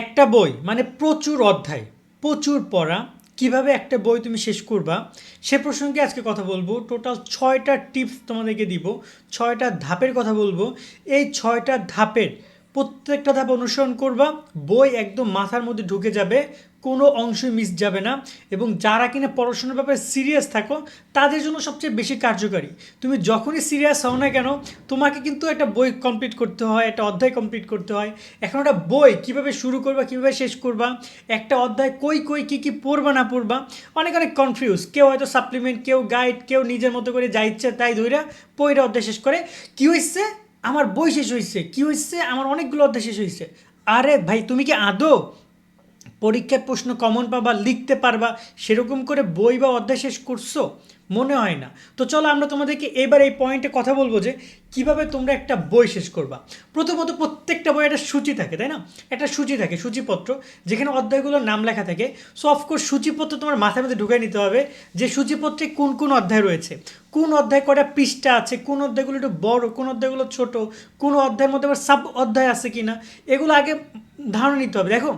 একটা বই মানে প্রচুর অধ্যায়, প্রচুর পড়া। কীভাবে একটা বই তুমি শেষ করবা, সে প্রসঙ্গে আজকে কথা বলব। টোটাল ছয়টা টিপস তোমাদেরকে দিব, ছয়টা ধাপের কথা বলব। এই ছয়টা ধাপের প্রত্যেকটা ধাপ অনুসরণ করবা, বই একদম মাথার মধ্যে ঢুকে যাবে, কোনো অংশই মিস যাবে না এবং যারা কিনা পড়াশোনার ব্যাপারে সিরিয়াস থাকো, তাদের জন্য সবচেয়ে বেশি কার্যকারী। তুমি যখনই সিরিয়াস হও না কেন, তোমাকে কিন্তু একটা বই কমপ্লিট করতে হয়, একটা অধ্যায় কমপ্লিট করতে হয়। এখন একটা বই কীভাবে শুরু করবা, কীভাবে শেষ করবা, একটা অধ্যায় কই কই, কী কী পড়বা, না পড়বা, অনেক অনেক কনফিউজ কেউ হয়তো সাপ্লিমেন্ট কেউ গাইড কেউ নিজের মতো করে যা ইচ্ছে তাই ধইরা বইটা অধ্যায় শেষ করে। কী হয়েছে আমার বই শেষ হয়েছে কি হয়েছে আমার অনেকগুলো অধ্যায় শেষ হয়েছে আরে ভাই, তুমি কি আদৌ পরীক্ষার প্রশ্ন কমন পাবা, লিখতে পারবা, সেরকম করে বই বা অধ্যায় শেষ করছ? মনে হয় না। তো চলো আমরা তোমাদেরকে এবার এই পয়েন্টে কথা বলব যে কীভাবে তোমরা একটা বই শেষ করবা। প্রথমত প্রত্যেকটা বই একটা সূচি থাকে, তাই না? একটা সূচি থাকে, সূচিপত্র, যেখানে অধ্যায়গুলোর নাম লেখা থাকে। সো অফকোর্স সূচিপত্র তোমার মাথার মধ্যে ঢুকে নিতে হবে যে সূচিপত্রে কোন কোন অধ্যায় রয়েছে। কোন অধ্যায় কটা পৃষ্ঠা আছে, কোন অধ্যায়গুলো একটু বড়, কোন অধ্যায়গুলো ছোট, কোন অধ্যায়ের মধ্যে আবার সাব অধ্যায় আছে কিনা, এগুলো আগে ধারণা নিতে হবে। দেখো,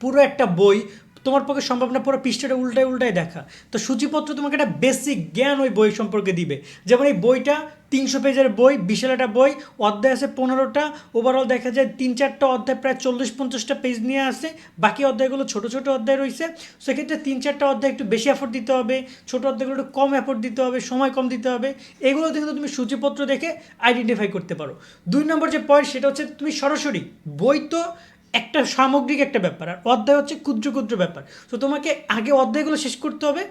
পুরো একটা বই তোমার পক্ষে সম্ভব না, পুরো পৃষ্ঠাটা উল্টায় উল্টায় দেখা। তো সূচিপত্র তোমাকে একটা বেসিক জ্ঞান ওই বই সম্পর্কে দিবে। যেমন এই বইটা তিনশো পেজের বই বিশাল একটা বই, অধ্যায় আছে পনেরোটা ওভারঅল দেখা যায় তিন চারটা অধ্যায় প্রায় চল্লিশ পঞ্চাশটা পেজ নিয়ে আসে। বাকি অধ্যায়গুলো ছোট ছোট অধ্যায় রয়েছে। সেক্ষেত্রে তিন চারটা অধ্যায় একটু বেশি এফোর্ট দিতে হবে, ছোট অধ্যায়গুলো একটু কম এফোর্ট দিতে হবে, সময় কম দিতে হবে। এগুলো কিন্তু তুমি সূচিপত্র দেখে আইডেন্টিফাই করতে পারো। দুই নম্বর যে পয়েন্ট সেটা হচ্ছে তুমি সরাসরি বই তো একটা সামগ্রিক একটা ব্যাপার, আর অধ্যায় হচ্ছে ক্ষুদ্র ক্ষুদ্র ব্যাপার। তো তোমাকে আগে অধ্যায়গুলো শেষ করতে হবে,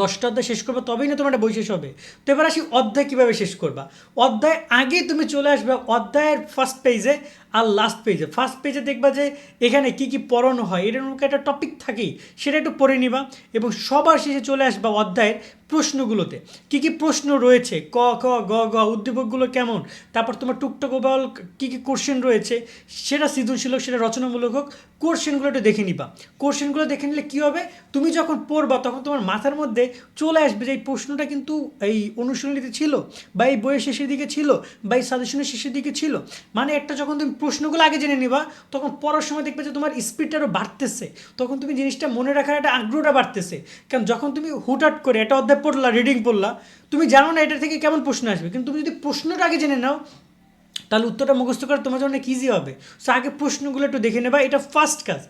দশটা অধ্যায় শেষ করবে, তবেই না তোমার একটা বই শেষ হবে। তো এবার আসি অধ্যায় কীভাবে শেষ করবা। অধ্যায় আগেই তুমি চলে আসবে অধ্যায়ের ফার্স্ট পেজে আর লাস্ট পেজে ফার্স্ট পেজে দেখবা যে এখানে কি কি পড়ানো হয়, এটার একটা টপিক থাকেই, সেটা একটু পড়ে নিবা এবং সবার শেষে চলে আসবা অধ্যায়ের প্রশ্নগুলোতে। কি কি প্রশ্ন রয়েছে? ক, খ, গ গ, উদ্দীপকগুলো কেমন? তারপর তোমার টুকটাক ওভারঅল কী কী কোশ্চেন রয়েছে? সেটা সৃজনশীল হোক সেটা রচনামূলক হোক কোশ্চেনগুলো একটু দেখে নিবা। কোশ্চেনগুলো দেখে নিলে কী হবে? তুমি যখন পড়বা, তখন তোমার মাথার মধ্যে চলে আসবে যে এই প্রশ্নটা কিন্তু এই অনুশীলনীতে ছিল বা এই বইয়ের শেষের দিকে ছিল বা এই সাজেশনের শেষের দিকে ছিল। মানে একটা যখন তুমি প্রশ্নগুলো আগে জেনে নিবা, তখন পড়ার সময় দেখবে যে তোমার স্পিডটা আরও বাড়তেছে। তখন তুমি জিনিসটা মনে রাখার একটা আগ্রহটা বাড়তেছে। কারণ যখন তুমি হুটহাট করে একটা অধ্যায় পড়লা রিডিং পড়লা, তুমি জানো না এটা থেকে কেমন প্রশ্ন আসবে। কিন্তু তুমি যদি প্রশ্নটা আগে জেনে নাও, তাহলে উত্তরটা মুখস্থ করা তোমার জন্য ইজি হবে। সো আগে প্রশ্নগুলো একটু দেখে নেবা, এটা ফার্স্ট কাজ।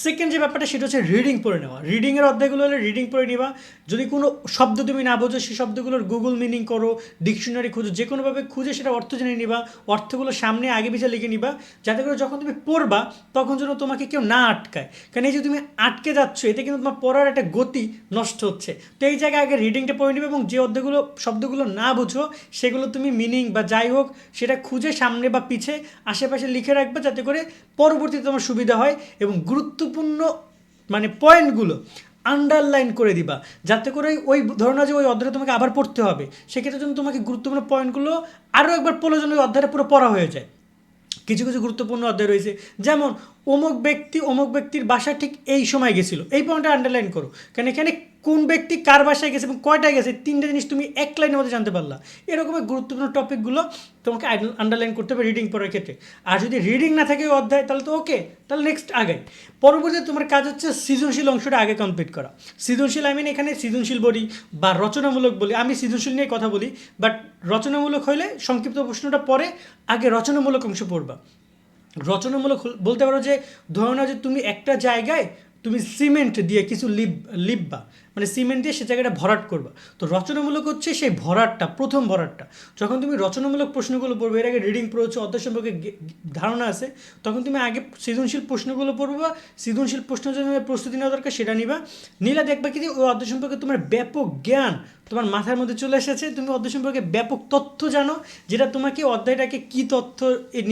সেকেন্ড যে ব্যাপারটা, সেটা হচ্ছে রিডিং পড়ে নেওয়া। রিডিংয়ের অধ্যায়গুলো হলে রিডিং পড়ে নেওয়া যদি কোনো শব্দ তুমি না বোঝো, সেই শব্দগুলোর গুগল মিনিং করো ডিকশনারি খুঁজো, যে কোনোভাবে খুঁজে সেটা অর্থ জেনে নিবা, অর্থগুলো সামনে আগে পিছিয়ে লিখে নিবা, যাতে করে যখন তুমি পড়বা, তখন যেন তোমাকে কেউ না আটকায়। কারণ এই যে তুমি আটকে যাচ্ছ, এতে কিন্তু তোমার পড়ার একটা গতি নষ্ট হচ্ছে। তো এই জায়গায় আগে রিডিংটা পড়ে নিবে এবং যে অধ্যায়গুলো, শব্দগুলো না বুঝো, সেগুলো তুমি মিনিং বা যাই হোক, সেটা খুঁজে সামনে বা পিছে আশেপাশে লিখে রাখবে, যাতে করে পরবর্তীতে তোমার সুবিধা হয় এবং গুরুত্বপূর্ণ মানে পয়েন্টগুলো আন্ডারলাইন করে দিবা। যাতে করে ওই ধরো না যে ওই অধ্যায়টা তোমাকে আবার পড়তে হবে, সেক্ষেত্রে জন্য তোমাকে গুরুত্বপূর্ণ পয়েন্টগুলো আরও একবার যেন ওই অধ্যায়টা পুরো পড়া হয়ে যায়। কিছু কিছু গুরুত্বপূর্ণ অধ্যায় রয়েছে। যেমন, অমুক ব্যক্তি, অমুক ব্যক্তির বাসা ঠিক এই সময় গেছিল। এই পয়েন্টটা আন্ডারলাইন করো। কারণ এখানে কোন ব্যক্তি কার বাসায় গেছে এবং কয়টায় গেছে, তিনটে জিনিস তুমি এক লাইনের মধ্যে জানতে পারলা। এরকমের গুরুত্বপূর্ণ টপিকগুলো তোমাকে আন্ডারলাইন করতে হবে রিডিং পড়ার ক্ষেত্রে। আর যদি রিডিং না থাকে অধ্যায়, তাহলে তো ওকে তাহলে নেক্সট আগে। পরবর্তীতে তোমার কাজ হচ্ছে সৃজনশীল অংশটা আগে কমপ্লিট করা। সৃজনশীল আই মিন এখানে সৃজনশীল বলি বা রচনামূলক বলি। আমি সৃজনশীল নিয়ে কথা বলি বাট রচনামূলক হলে সংক্ষিপ্ত প্রশ্নটা পরে আগে রচনামূলক অংশ পড়বা। রচনামূলক বলতে পারো যে ধরো না যে তুমি একটা জায়গায় তুমি সিমেন্ট দিয়ে কিছু লিপ লিপবা। মানে সিমেন্ট দিয়ে সে জায়গাটা ভরাট করবা। তো রচনামূলক হচ্ছে সেই ভরাটটা, প্রথম ভরাটটা। যখন তুমি রচনামূলক প্রশ্নগুলো পড়বে, এর আগে রিডিং পড়েছো অধ্যায় সম্পর্কে ধারণা আছে, তখন তুমি আগে সৃজনশীল প্রশ্নগুলো পড়বে, সৃজনশীল প্রশ্নের জন্য প্রস্তুতি নেওয়া দরকার সেটা নিবা। নিলে দেখবা কি ওই অধ্যায় সম্পর্কে তোমার ব্যাপক জ্ঞান তোমার মাথার মধ্যে চলে এসেছে, তুমি অধ্যায় সম্পর্কে ব্যাপক তথ্য জানো, যেটা তোমাকে অধ্যায়টাকে কি তথ্য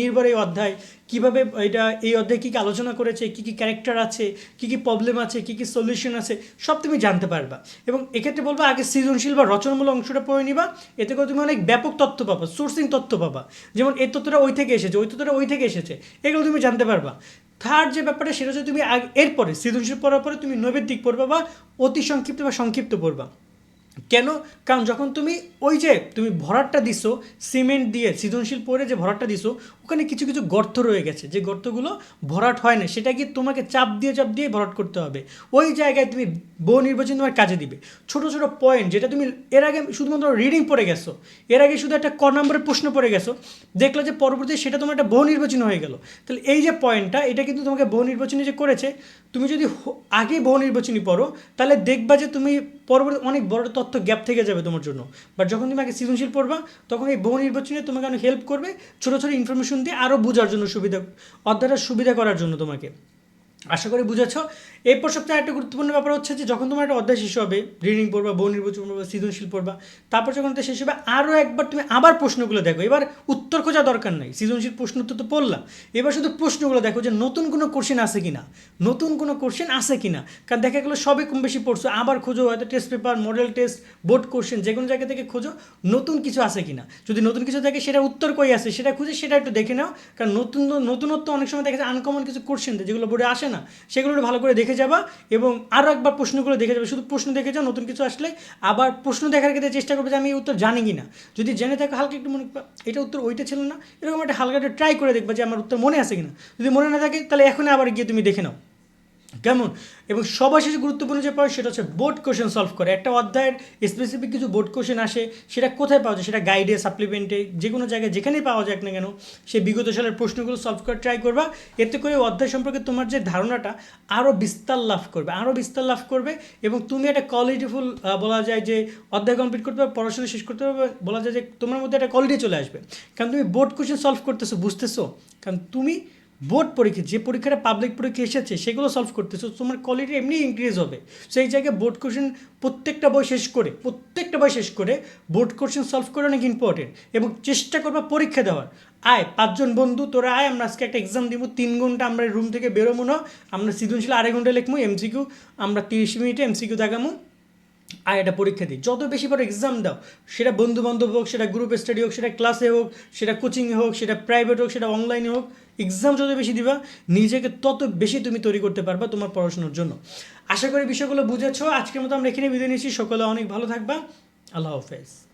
নির্ভর এই অধ্যায়, কীভাবে এটা, এই অধ্যায় কী কী আলোচনা করেছে, কী কী ক্যারেক্টার আছে, কী কী প্রবলেম আছে, কী কী সলিউশন আছে, সব তুমি জানতে পারবা। এবং এক্ষেত্রে বলব আগে সৃজনশীল বা রচনামূলক অংশটা পড়ে নিবা, এতে করে তুমি অনেক ব্যাপক তথ্য পাবা সোর্সিং তথ্য পাবা। যেমন এই তথ্যটা ওই থেকে এসেছে, ওই তথ্যটা ওই থেকে এসেছে, এগুলো তুমি জানতে পারবা। থার্ড যে ব্যাপারটা, সেটা হচ্ছে তুমি এরপরে সৃজনশীল পড়ার পরে তুমি নৈবেদিক পড়বা বা অতি সংক্ষিপ্ত বা সংক্ষিপ্ত পড়বা। কেন? কারণ যখন তুমি ওই যে তুমি ভরাটটা দিছো, সিমেন্ট দিয়ে সৃজনশীল পরে যে ভরাটটা দিছো, ওখানে কিছু কিছু গর্ত রয়ে গেছে। যে গর্তগুলো ভরাট হয় না, সেটা কি তোমাকে চাপ দিয়ে চাপ দিয়ে ভরাট করতে হবে? ওই জায়গায় তুমি বহু নির্বাচন তোমার কাজে দিবে। ছোট ছোট পয়েন্ট যেটা তুমি এর আগে শুধুমাত্র রিডিং পড়ে গেছো, এর আগে শুধু একটা ক নম্বরের প্রশ্ন পড়ে গেছো, দেখল যে পরবর্তী সেটা তোমার একটা বহু নির্বাচন হয়ে গেল। তাহলে এই যে পয়েন্টটা এটা কিন্তু তোমাকে বহু নির্বাচনী যে করেছে তুমি যদি আগে বহু নির্বাচনী পড়ো, তাহলে দেখবা যে তুমি পরবর্তী অনেক বড় তথ্য গ্যাপ থেকে যাবে তোমার জন্য। বাট যখন তুমি আগে সৃজনশীল পড়বা, তখন এই বহু নির্বাচনী তোমাকে অনেক হেল্প করবে, ছোটো ছোটো ইনফরমেশন দিয়ে আরও বোঝার জন্য সুবিধা অধ্যায়টা সুবিধা করার জন্য তোমাকে। আশা করি বুঝেছ। এরপর সবচেয়ে একটা গুরুত্বপূর্ণ ব্যাপার হচ্ছে যে, যখন তোমার একটা অধ্যায় শেষ হবে রিডিং পড়বা বহু নির্বাচন পড়বা, সৃজনশীল পড়বা, তারপর যখন শেষ হবে আরও একবার তুমি আবার প্রশ্নগুলো দেখো। এবার উত্তর খোঁজা দরকার নাই, সৃজনশীল প্রশ্ন উত্তর তো পড়লাম এবার শুধু প্রশ্নগুলো দেখো যে, নতুন কোনো কোশ্চেন আছে কিনা? নতুন কোনো কোশ্চেন আছে কিনা? কারণ দেখা গেলো সবে কম বেশি পড়ছো, আবার খোঁজো, হয়তো test paper model test board question যে কোনো জায়গা থেকে খোঁজো, নতুন কিছু আছে কিনা? যদি নতুন কিছু থাকে সেটা উত্তর কই আছে? সেটা খুঁজে, সেটা একটু দেখে নাও। কারণ নতুন, নতুনত্ব অনেক সময় দেখা যায় আনকমন কিছু কোশ্চেন যেগুলো বোর্ডে আসে না? সেগুলো ভালো করে দেখে যাবা এবং আরও একবার প্রশ্নগুলো দেখে যাবে। শুধু প্রশ্ন দেখে যাও, নতুন কিছু আসলে আবার প্রশ্ন দেখার ক্ষেত্রে চেষ্টা করবে যে আমি এই উত্তর জানি কি না যদি জেনে থাকো, হালকা একটু মনে এটা উত্তর ওইটা ছিল না। এরকম একটা হালকা একটা ট্রাই করে দেখবা যে আমার উত্তর মনে আছে কিনা। যদি মনে না থাকে, তাহলে এখন আবার গিয়ে তুমি দেখে নাও। কেমন? এবং সবার শেষে গুরুত্বপূর্ণ যে পয়েন্ট সেটা হচ্ছে বোর্ড কোশ্চেন সলভ করে। একটা অধ্যায়ের স্পেসিফিক কিছু বোর্ড কোশ্চেন আসে, সেটা কোথায় পাওয়া যায়? সেটা গাইডে সাপ্লিমেন্টে যে কোনো জায়গায় যেখানেই পাওয়া যাক না কেন, সে বিগত সালের প্রশ্নগুলো সলভ করে ট্রাই করবা। এতে করে অধ্যায় সম্পর্কে তোমার যে ধারণাটা আরও বিস্তার লাভ করবে আরও বিস্তার লাভ করবে। এবং তুমি একটা কোয়ালিটিফুল বলা যায় যে অধ্যায় কমপ্লিট করতে পারবে, পড়াশোনা শেষ করতে পারবে, বলা যায় যে তোমার মধ্যে একটা কোয়ালিটি চলে আসবে। কারণ তুমি বোর্ড কোশ্চেন সলভ করতেছো, বুঝতেছো? কারণ তুমি বোর্ড পরীক্ষা, যে পরীক্ষাটা পাবলিক পরীক্ষা এসেছে, সেগুলো সলভ করতেছো। তোমার কোয়ালিটি এমনি ইনক্রিজ হবে। সেই জায়গায় বোর্ড কোশ্চেন প্রত্যেকটা বই শেষ করে, প্রত্যেকটা বই শেষ করে বোর্ড কোশ্চেন সলভ করে অনেক ইম্পর্টেন্ট এবং চেষ্টা করবা পরীক্ষা দেওয়ার। আয়, পাঁচজন বন্ধু, তোরা আয়, আমরা আজকে একটা এক্সাম দিব, তিন ঘণ্টা আমরা রুম থেকে বেরোবো না। আমরা সৃজনশীল আড়াই ঘণ্টা লিখব এমসিকিউ আমরা তিরিশ মিনিটে এমসিকিউ দেখাবো। আর এটা পরীক্ষা দিই। যত বেশি বড় এক্সাম দাও, সেটা বন্ধু বান্ধব হোক, সেটা গ্রুপ স্টাডি হোক, সেটা ক্লাসে হোক, সেটা কোচিংয়ে হোক, সেটা প্রাইভেট হোক, সেটা অনলাইনে হোক এক্সাম যত বেশি দিবা, নিজেকে তত বেশি তুমি তৈরি করতে পারবা তোমার পড়াশোনার জন্য। আশা করি বিষয়গুলো বুঝেছ। আজকের মতো আমরা এখানে বিদায় নিচ্ছি। সকলে অনেক ভালো থাকবা। আল্লাহ হাফেজ।